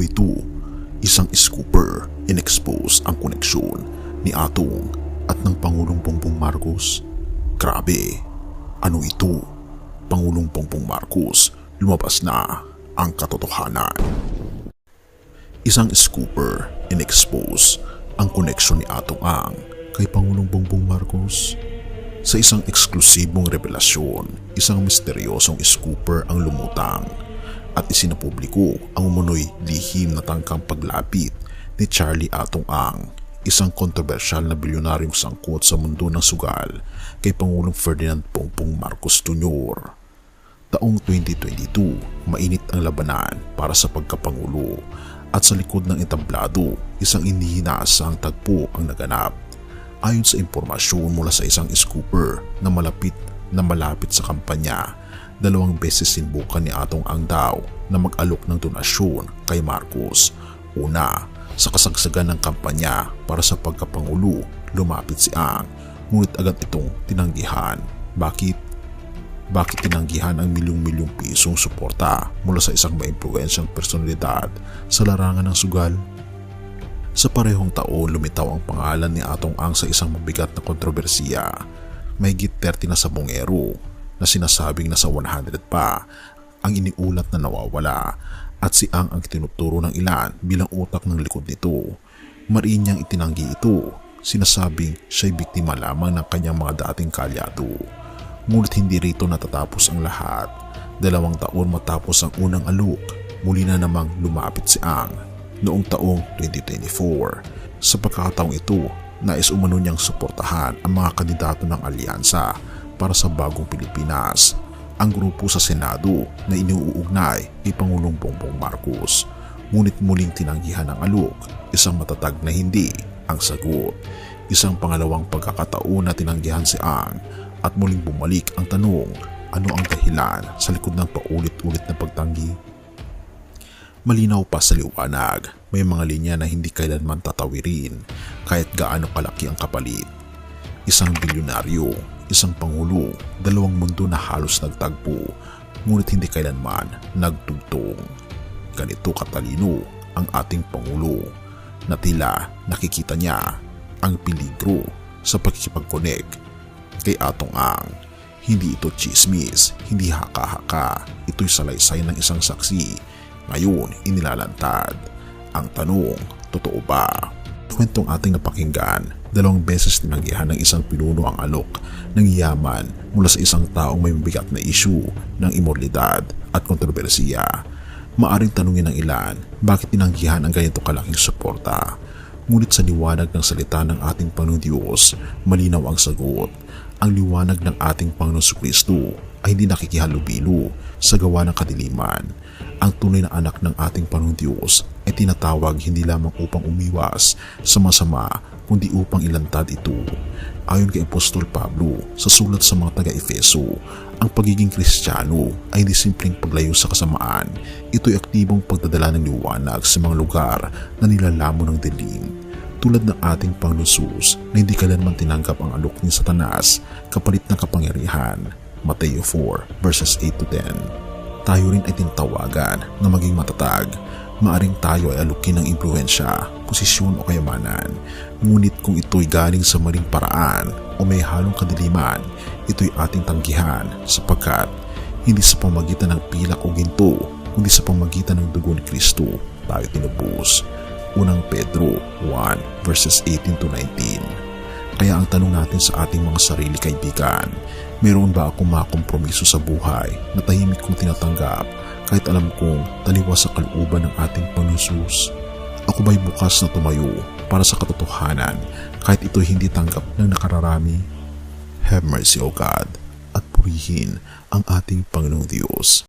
Ano ito? Isang scooper in-expose ang koneksyon ni Atong at ng Pangulong Bongbong Marcos. Grabe, ano ito? Pangulong Bongbong Marcos, lumabas na ang katotohanan. Isang scooper in-expose ang koneksyon ni Atong Ang kay Pangulong Bongbong Marcos. Sa isang eksklusibong revelasyon, isang misteryosong scooper ang lumutang at isinapubliko ang umunoy lihim na tangkang paglapit ni Charlie Atong Ang, isang kontrobersyal na bilyonaryong sangkot sa mundo ng sugal kay Pangulong Ferdinand Bongbong Marcos Jr. Taong 2022, mainit ang labanan para sa pagkapangulo at sa likod ng entablado, isang inihinasang tagpo ang naganap. Ayon sa impormasyon mula sa isang scooper na malapit na malapit sa kampanya, dalawang beses sinubukan ni Atong Ang daw na mag-alok ng donasyon kay Marcos. Una, sa kasagsagan ng kampanya para sa pagkapangulo, lumapit si Ang ngunit agad itong tinanggihan. Bakit? Bakit tinanggihan ang milyong-milyong pisong suporta mula sa isang maimpluensyang personalidad sa larangan ng sugal? Sa parehong taon, lumitaw ang pangalan ni Atong Ang sa isang mabigat na kontrobersiya. May 30 na sabongero na sinasabing nasa 100 pa ang iniulat na nawawala at si Ang ang tinuturo ng ilan bilang utak ng likod nito. Mariin niyang itinanggi ito, sinasabing siya'y biktima lamang ng kanyang mga dating kalyado. Ngunit hindi rito natatapos ang lahat. Dalawang taon matapos ang unang alok, muli na namang lumapit si Ang noong taong 2024. Sa pagkakataong ito, nais umano niyang suportahan ang mga kandidato ng alyansa para sa bagong Pilipinas, ang grupo sa Senado na iniuugnay ni Pangulong Bongbong Marcos. Ngunit muling tinanggihan ng alok, isang matatag na hindi ang sagot. Isang pangalawang pagkakataon na tinanggihan si Ang at muling bumalik ang tanong, ano ang dahilan sa likod ng paulit-ulit na pagtanggi? Malinaw pa sa liwanag, may mga linya na hindi kailanman tatawirin kahit gaano kalaki ang kapalit. Isang bilyonaryo, isang pangulo, dalawang mundo na halos nagtagpo, ngunit hindi kailanman nagtugtong. Ganito katalino ang ating pangulo na tila nakikita niya ang peligro sa pagkikipag-connect kay Atong Ang. Hindi ito chismis, hindi haka-haka, ito'y salaysay ng isang saksi ngayon inilalantad. Ang tanong, totoo ba? Kwentong ating napakinggan, dalawang beses tinanggihan ng isang pinuno ang alok ng yaman mula sa isang taong may mabigat na isyu ng imoralidad at kontrobersiya. Maaring tanungin ng ilan, bakit tinanggihan ang ganito kalaking suporta? Ngunit sa liwanag ng salita ng ating Panginoon Diyos, malinaw ang sagot. Ang liwanag ng ating Panginoon Kristo ay hindi nakikihalubilo sa gawa ng kadiliman. Ang tunay na anak ng ating Panginoon Diyos ay tinatawag hindi lamang upang umiwas sa masama kundi upang ilantad ito. Ayon kay Apostol Pablo sa sulat sa mga taga-Efeso, ang pagiging kristyano ay hindi simpleng paglayo sa kasamaan. Ito'y aktibong pagdadala ng liwanag sa mga lugar na nilalamon ng dilim tulad ng ating Panginoon na hindi kailanman tinanggap ang alok ni Satanas kapalit ng kapangyarihan. Mateo 4 verses 8 to 10 Tayo rin ay tinatawagan na maging matatag. Maaring tayo ay alukin ng impluensya, posisyon o kayamanan. Ngunit kung ito'y galing sa maling paraan o may halong kadiliman, ito'y ating tanggihan sapagkat hindi sa pamagitan ng pilak o ginto, kundi sa pamagitan ng dugo ni Kristo tayo tinubos. Unang Pedro 1 verses 18 to 19. Kaya ang tanong natin sa ating mga sarili kaibigan, meron ba akong mga kompromiso sa buhay na tahimik kong tinatanggap kahit alam kong taliwas sa kalooban ng ating Panginoon Ako ba'y bukas na tumayo para sa katotohanan kahit ito hindi tanggap ng nakararami? Have mercy, O God, at purihin ang ating Panginoong Diyos.